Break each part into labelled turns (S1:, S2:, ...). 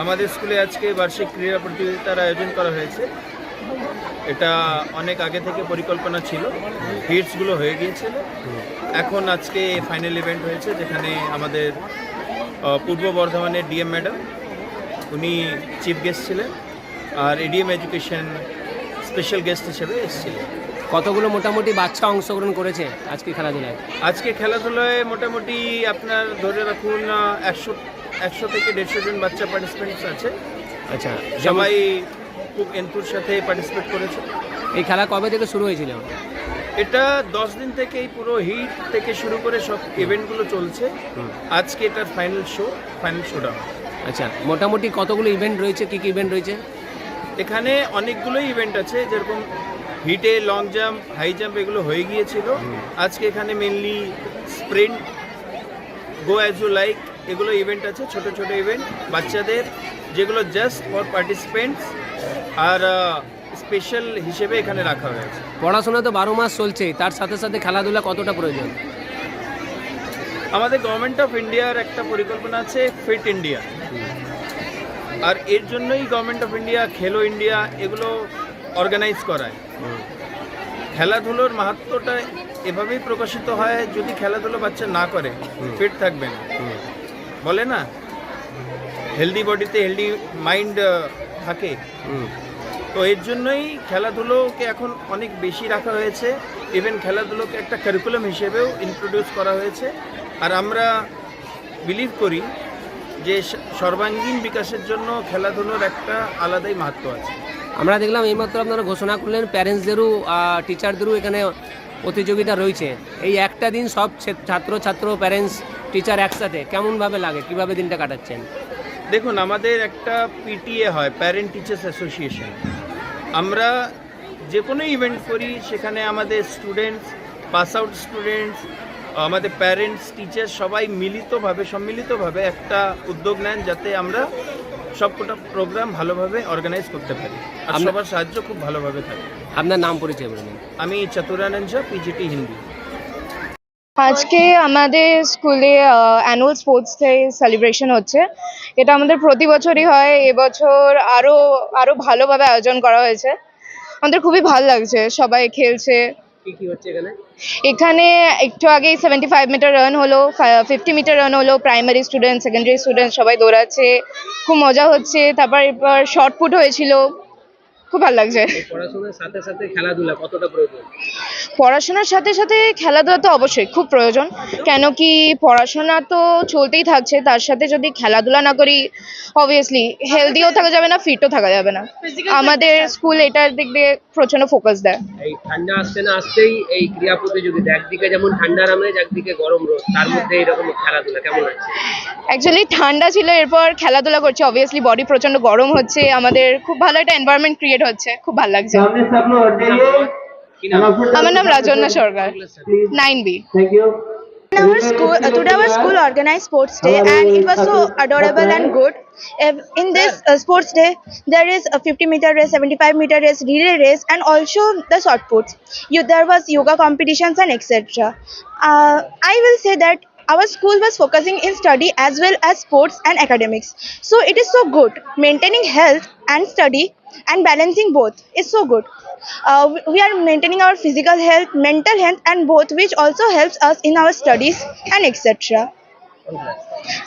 S1: আমাদের স্কুলে আজকে বার্ষিক ক্রীড়া প্রতিযোগিতার আয়োজন করা হয়েছে। এটা অনেক আগে থেকে পরিকল্পনা ছিল। হিটসগুলো হয়ে গিয়েছিল। এখন আজকে ফাইনাল ইভেন্ট হয়েছে যেখানে আমাদের পূর্ব বর্ধমানের ডিএম ম্যাডাম উনি চিফ গেস্ট ছিলেন আর এডিএম এডুকেশন স্পেশাল গেস্ট হিসেবে এসেছিলেন।
S2: কতগুলো মোটামুটি বাচ্চা অংশগ্রহণ করেছে আজকে খেলাধুলায়?
S1: আজকে খেলাধুলায় মোটামুটি আপনার ধরে রাখুন একশো একশো থেকে দেড়শো জন বাচ্চা পার্টিসিপেন্টস আছে।
S2: আচ্ছা
S1: সবাই খুব এন্তুর সাথে পার্টিসিপেট করেছে।
S2: এই খেলা কবে থেকে শুরু হয়েছিল?
S1: এটা দশ দিন থেকে এই পুরো হিট থেকে শুরু করে সব ইভেন্টগুলো চলছে। আজকে এটার ফাইনাল শো ফাইনাল শোটা
S2: আচ্ছা মোটামুটি কতগুলো ইভেন্ট রয়েছে? কী কী ইভেন্ট রয়েছে?
S1: এখানে অনেকগুলোই ইভেন্ট আছে যেরকম হিটে লং জাম্প হাই জাম্প এগুলো হয়ে গিয়েছিল। আজকে এখানে mainly sprint go as you like এগুলো ইভেন্ট আছে ছোট ছোট ইভেন্ট বাচ্চাদের যেগুলো জাস্ট ফর পার্টিসিপেন্টস আর স্পেশাল হিসেবে এখানে রাখা হয়েছে।
S2: পড়াশোনা তো বারো মাস চলছে তার সাথে সাথে খেলাধুলা কতটা প্রয়োজন?
S1: আমাদের গভর্নমেন্ট অফ ইন্ডিয়ার একটা পরিকল্পনা আছে ফিট ইন্ডিয়া আর এর জন্যই government of India Khelo India এগুলো অর্গানাইজ করায়। খেলাধুলোর মাহাত্ম্যটা এভাবেই প্রকাশিত হয় যদি খেলাধুলো বাচ্চা না করে ফিট থাকবে না। বলে না? হেলদি বডিতে হেলদি মাইন্ড থাকে। তো এর জন্যই খেলাধুলোকে এখন অনেক বেশি রাখা হয়েছে। ইভেন খেলাধুলোকে একটা কারিকুলাম হিসেবেও ইন্ট্রোডিউস করা হয়েছে। আর আমরা বিলিভ করি যে সর্বাঙ্গীন বিকাশের জন্য খেলাধুলোর একটা আলাদাই মাহাত্ম আছে।
S2: আমরা দেখলাম এইমাত্র আপনারা ঘোষণা করলেন প্যারেন্টসদেরও টিচারদেরও এখানে প্রতিযোগিতা রয়েছে। এই একটা দিন সব ছাত্র ছাত্র প্যারেন্টস টিচার একসাথে কেমনভাবে লাগে? কীভাবে দিনটা কাটাচ্ছেন?
S1: দেখুন, আমাদের একটা পিটিএ হয় প্যারেন্ট টিচার্স অ্যাসোসিয়েশন আমরা যে কোনো ইভেন্ট করি, সেখানে আমাদের স্টুডেন্টস পাস আউট স্টুডেন্টস আমাদের প্যারেন্টস টিচার সবাই মিলিতভাবে, সম্মিলিতভাবে একটা উদ্যোগ নেন যাতে আমরা সবকটা প্রোগ্রাম ভালোভাবে অর্গানাইজ করতে পারি। আর সবার সাহায্য খুব ভালোভাবে থাকে।
S2: আপনার নাম পরিচয় বলে দিন।
S1: আমি চতুরানন্দ ঝা পিজিটি হিন্দি।
S3: আজকে আমাদের স্কুলে অ্যানুয়াল স্পোর্টস ডে সেলিব্রেশন হচ্ছে। এটা আমাদের প্রতি বছরই হয়। এবছর আরও আরও ভালোভাবে আয়োজন করা হয়েছে। আমাদের খুবই ভালো লাগছে। সবাই খেলছে।
S2: এখানে?
S3: একটু আগে সেভেন্টি ফাইভ মিটার রান হলো ফিফটি মিটার রান হলো প্রাইমারি স্টুডেন্ট সেকেন্ডারি স্টুডেন্ট সবাই দৌড়াচ্ছে, খুব মজা হচ্ছে, তারপর এরপর শর্ট পুট হয়েছিল। খুব ভালো লাগছে।
S2: পড়াশোনার সাথে সাথে খেলাধুলা কতটা প্রয়োজন?
S3: পড়াশোনার সাথে সাথে খেলাধুলা তো অবশ্যই খুব প্রয়োজন। কেন কি পড়াশোনা তো চলতেই থাকছে তার সাথে যদি খেলাধুলা না করি অবভিয়াসলি হেলদিও থাকা যাবে না ফিটও থাকা যাবে না। আমাদের স্কুল এটার দিক দিয়ে প্রচণ্ড ফোকাস দেয়।
S2: এই ঠান্ডা আসতে না আসতেই এই ক্রীড়া প্রতিযোগিতা একদিকে যেমন ঠান্ডার আমেজ একদিকে গরম রোদ তার মধ্যে এরকম খেলাধুলা কেমন লাগছে
S3: অ্যাকচুয়ালি ঠান্ডা ছিল এরপর খেলাধুলা করছে অবভিয়াসলি বডি প্রচণ্ড গরম হচ্ছে আমাদের খুব ভালো একটা এনভায়রনমেন্ট ক্রিয়েট কমপ্লিট হচ্ছে খুব ভালো লাগছে আমার নাম Rajanna Sarkar nine B
S4: our school, uh, today our school organized sports day and it was so adorable and good. In this uh, sports day, there is a 50 meter race, 75 meter race, relay race and also the short puts. You, there was yoga competitions and etc. Uh, I will say that our school was focusing in study as well as sports and academics. So it is so good. Maintaining health and study and balancing both is so good uh, we- are maintaining our physical health mental health and both which also helps us in our studies and etc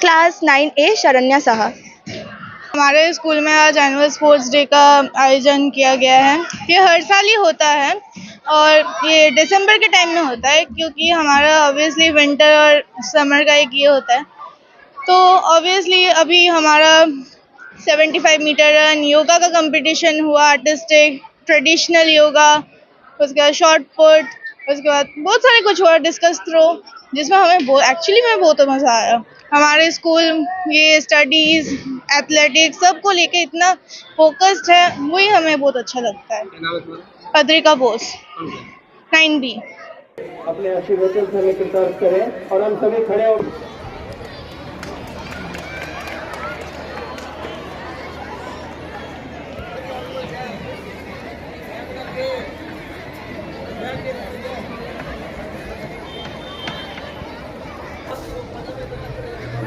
S4: class 9a sharanya saha
S5: हमारे school में आज annual sports day का आयोजन किया गया है ये हर साल ही होता है और ये दिसंबर के टाइम में होता है क्योंकि हमारा ऑब्वियसली विंटर और समर का एक ये होता है तो ऑब्वियसली अभी हमारा 75 मीटर रन योगा का कंपटीशन हुआ आर्टिस्टिक ट्रेडिशनल योगा उसके बाद शॉर्ट पुट उसके बाद बहुत सारे कुछ हुआ डिस्कस थ्रो जिसमें हमें बहुत एक्चुअली में बहुत मज़ा आया हमारे स्कूल ये स्टडीज़ एथलेटिक्स सबको लेके इतना फोकस्ड है वही हमें बहुत अच्छा लगता है पत्रिका बोस नाइन बी
S6: अपने आशीर्वचन से तर्क करें और हम सभी खड़े हो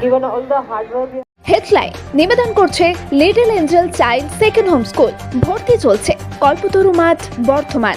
S7: given all the hard work headline, নিবেদন করছে little angel child second home school. ভর্তি চলছে। কল্পতরু মাঠ, বর্ধমান।